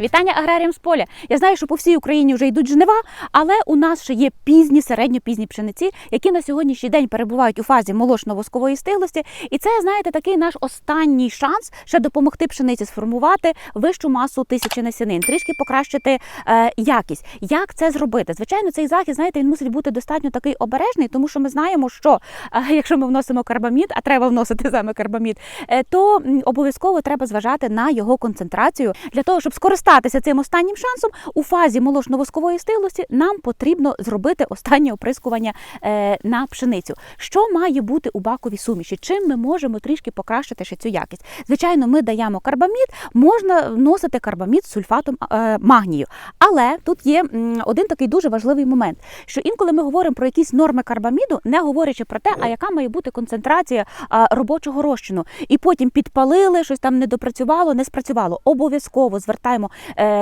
Вітання аграріям з поля. Я знаю, що по всій Україні вже йдуть жнива, але у нас ще є пізні, середньо-пізні пшениці, які на сьогоднішній день перебувають у фазі молочно-воскової стиглості. І це, знаєте, такий наш останній шанс ще допомогти пшениці сформувати вищу масу тисячі насінин, трішки покращити е, якість. Як це зробити? Звичайно, цей захід, знаєте, він мусить бути достатньо такий обережний, тому що ми знаємо, що е, якщо ми вносимо карбамід, а треба вносити саме карбамід, е, то обов'язково треба зважати на його концентрацію для того, щоб скористатися цим останнім шансом у фазі молочно-воскової стиглості, нам потрібно зробити останнє оприскування е, на пшеницю. Що має бути у баковій суміші? Чим ми можемо трішки покращити ще цю якість? Звичайно, ми даємо карбамід, можна вносити карбамід з сульфатом е, магнію. Але тут є один такий дуже важливий момент, що інколи ми говоримо про якісь норми карбаміду, не говорячи про те, а яка має бути концентрація робочого розчину. І потім підпалили, щось там не допрацювало, не спрацювало. Обов'язково звертаємо,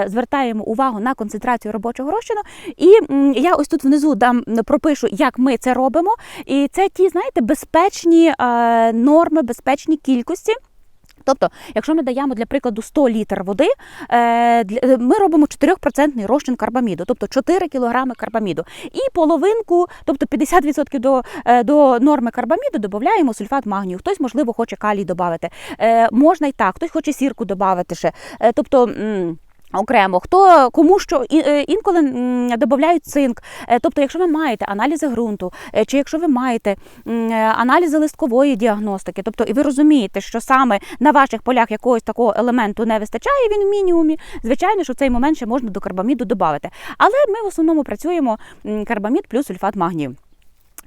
звертаємо увагу на концентрацію робочого розчину. І я ось тут внизу дам пропишу, як ми це робимо. І це ті, знаєте, безпечні е, норми, безпечні кількості. Тобто, якщо ми даємо для прикладу 100 літр води, е, е, ми робимо 4% розчин карбаміду, тобто 4 кг карбаміду. І половинку, тобто 50% до, е, до норми карбаміду додаємо сульфат магнію. Хтось, можливо, хоче калій додати. Е, Можна і так, хтось хоче сірку додати ще. Е, Тобто. Окремо, хто кому що е, інколи додають цинк. Е, Тобто, якщо ви маєте аналізи ґрунту, е, чи якщо ви маєте аналізи листкової діагностики, тобто і ви розумієте, що саме на ваших полях якогось такого елементу не вистачає, він в мінімумі. Звичайно, що в цей момент ще можна до карбаміду додати. Але ми в основному працюємо карбамід плюс сульфат магнію.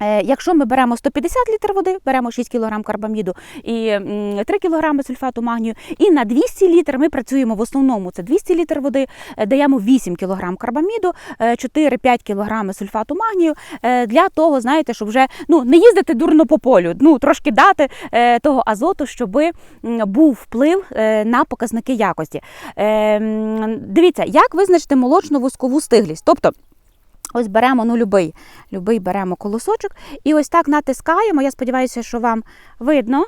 Е, Якщо ми беремо 150 літр води, беремо 6 кг карбаміду і 3 кг сульфату магнію, і на 200 літр ми працюємо в основному це 200 літр води, е, даємо 8 кг карбаміду, е, 4-5 кг сульфату магнію е, для того, знаєте, щоб вже ну не їздити дурно по полю, ну трошки дати е, того азоту, щоб був вплив е, на показники якості. Е, Дивіться, як визначити молочно-воскову стиглість, тобто. Ось беремо ну любий, любий беремо колосочок і ось так натискаємо. Я сподіваюся, що вам видно.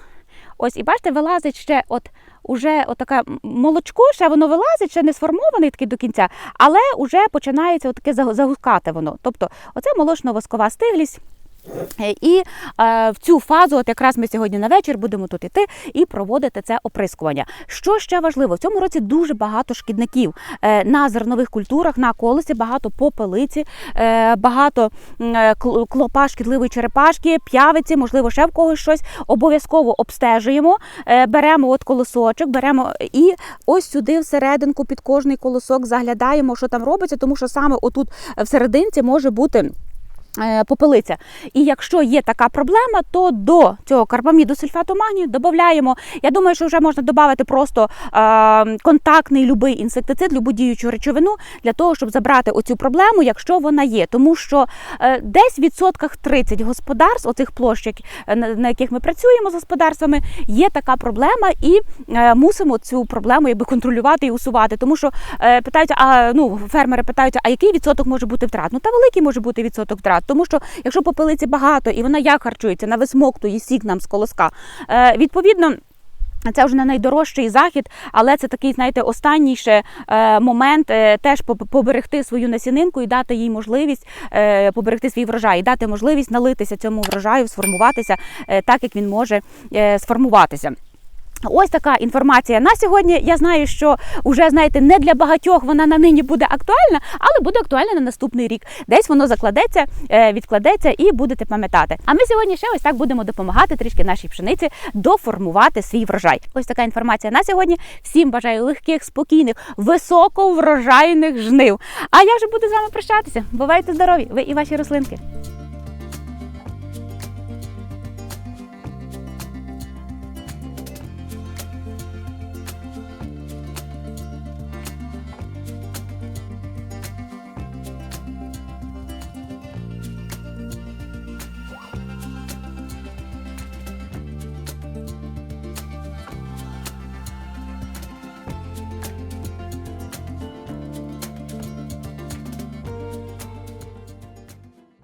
Ось, і бачите, вилазить ще от уже отаке молочко, ще воно вилазить, ще не сформований такий до кінця, але вже починається таке загускати воно. Тобто, оце молочно-воскова стиглість. Е, І е, в цю фазу, от якраз ми сьогодні на вечір будемо тут іти і проводити це оприскування. Що ще важливо, в цьому році дуже багато шкідників е, на зернових культурах, на колесі, багато попелиці, е, багато е, клопа шкідливої черепашки, п'явиці, можливо, ще в когось щось. Обов'язково обстежуємо, е, беремо от колосочок, беремо і ось сюди всерединку під кожний колосок заглядаємо, що там робиться, тому що саме отут всерединці може бути. Е, Попелиця. І якщо є така проблема, то до цього карбаміду сульфату магнію додаємо. Я думаю, що вже можна додати просто е, контактний любий інсектицид, любу діючу речовину для того, щоб забрати оцю проблему, якщо вона є. Тому що е, десь в відсотках 30 господарств, оцих площ, е, на, яких ми працюємо з господарствами, є така проблема, і е, мусимо цю проблему якби контролювати і усувати. Тому що е, питаються, а ну фермери питаються, а який відсоток може бути втрат? Ну та великий може бути відсоток втрат, тому що якщо попелиці багато і вона як харчується, на висмоктує сік нам з колоска. Е, відповідно. Це вже не найдорожчий захід, але це такий, знаєте, останній ще е, момент е, теж по- поберегти свою насінинку і дати їй можливість е, поберегти свій врожай, і дати можливість налитися цьому врожаю, сформуватися так, як він може сформуватися. Ось така інформація на сьогодні. Я знаю, що вже знаєте, не для багатьох вона на нині буде актуальна, але буде актуальна на наступний рік. Десь воно закладеться, е, відкладеться і будете пам'ятати. А ми сьогодні ще ось так будемо допомагати трішки нашій пшениці доформувати свій врожай. Ось така інформація на сьогодні. Всім бажаю легких, спокійних, високоврожайних жнив. А я вже буду з вами прощатися. Бувайте здорові! Ви і ваші рослинки.